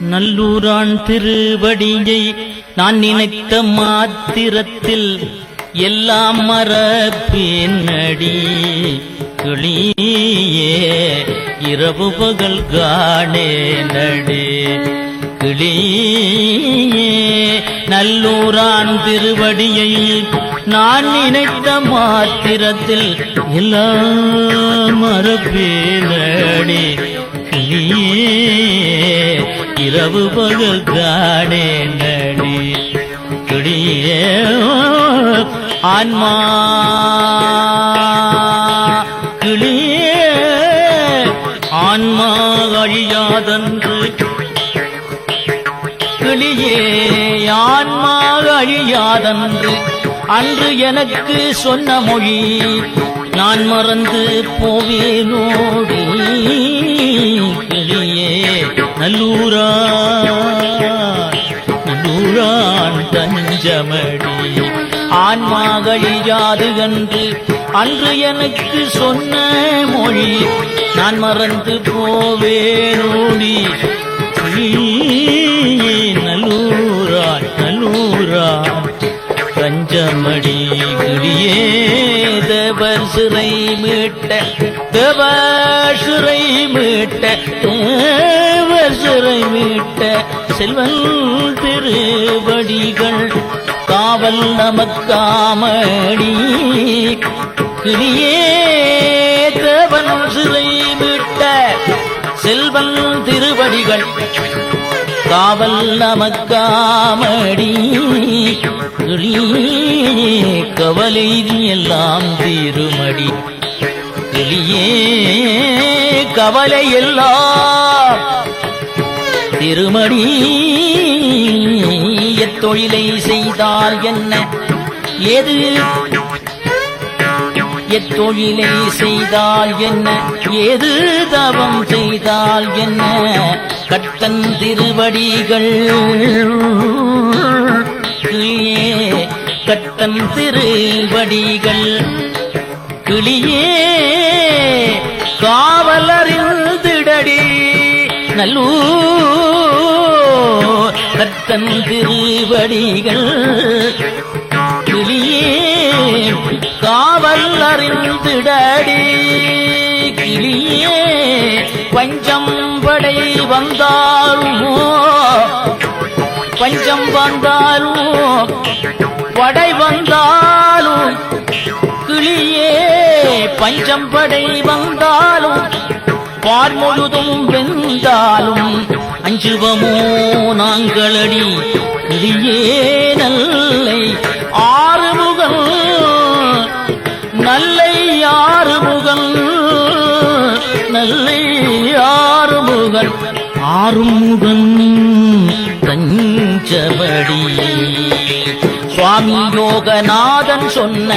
நல்லூரான் திருவடியை நான் நினைத்த மாத்திரத்தில் எல்லாம் மறப்பேனடி கிளியே இரவு பகல் காணே நடி. கிளியே நல்லூரான் திருவடியை நான் நினைத்த மாத்திரத்தில் எல்லாம் மறப்பேனடி கிளியே இரவு பகல் தானே நடி துடியே ஆன்மா. கிளியே ஆன்மா அழியாதன்று. கிளியே ஆன்மா அழியாதன்று. அன்று எனக்கு சொன்ன மொழி நான் மறந்து போவேனோடி கிளியே நல்லூரா நல்லூரான் தஞ்சமடி. ஆன்மா அழியாது என்று அன்று எனக்கு சொன்ன மொழி நான் மறந்து போவேனோடி நல்லூரான் நல்லூரான் தஞ்சமடி. கிளியே தேவர் சிறை மீட்ட தேவர் மீட்ட தேவர் சிறை மீட்ட செல்வன் திருவடிகள். காவல் நமக்காமடி கிரியேத்தவன் சிறை மீட்ட செல்வன் திருவடிகள். காவல் நமக்காமடி கவலை எல்லாம் தீருமடி. கிளியே கவலை எல்லாம் திருமணி எத்தொழிலை செய்தால் என்ன? ஏது எத்தொழிலை செய்தால் என்ன? ஏது தவம் செய்தால் என்ன? கட்டன் திருவடிகள் கட்டன் திருவடிகள் நல்லூர். கட்டன் திருவடிகள் கிளியே காவல் அறிந்திடடி. கிளியே பஞ்சம் படை வந்தாலுமோ? பஞ்சம் வந்தாலும்? படை வந்தாலும் கிளியே பஞ்சம் படை வந்தாலும் வார் முழுதும் வெந்தாலும் அஞ்சுவமோ நாங்களடி கிளியே நல்லை ஆறுமுகம் நல்லை ஆறுமுகம் நல்லை ஆறுமுகன் ஆறுமுகன் கஞ்சபடி. சுவாமி யோகநாதன் சொன்ன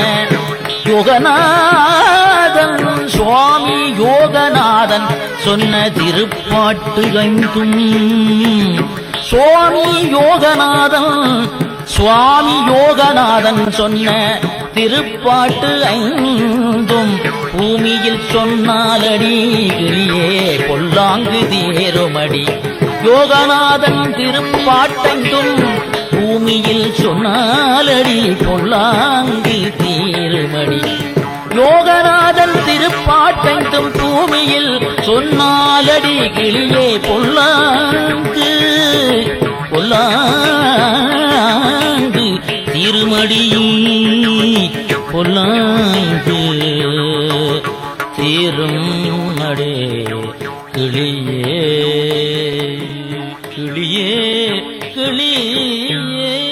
யோகநாத சொன்ன திருப்பாட்டு ஐந்தும் சுவாமி யோகநாதன் சுவாமி யோகநாதன் சொன்ன திருப்பாட்டு ஐந்தும் பூமியில் சொன்னாலடி கிளியே பொல்லாங்கு தேருமடி யோகநாதன் திருப்பாட்டைந்தும் பூமியில் சொன்னாலடி பொல்லாங்கு சொன்னாலடி கிளியே பொல்லாங்கு பொல்லாங்கு திருமடியும் பொல்லாங்கு. தீரும் நடே கிளியே கிளியே கிளியே.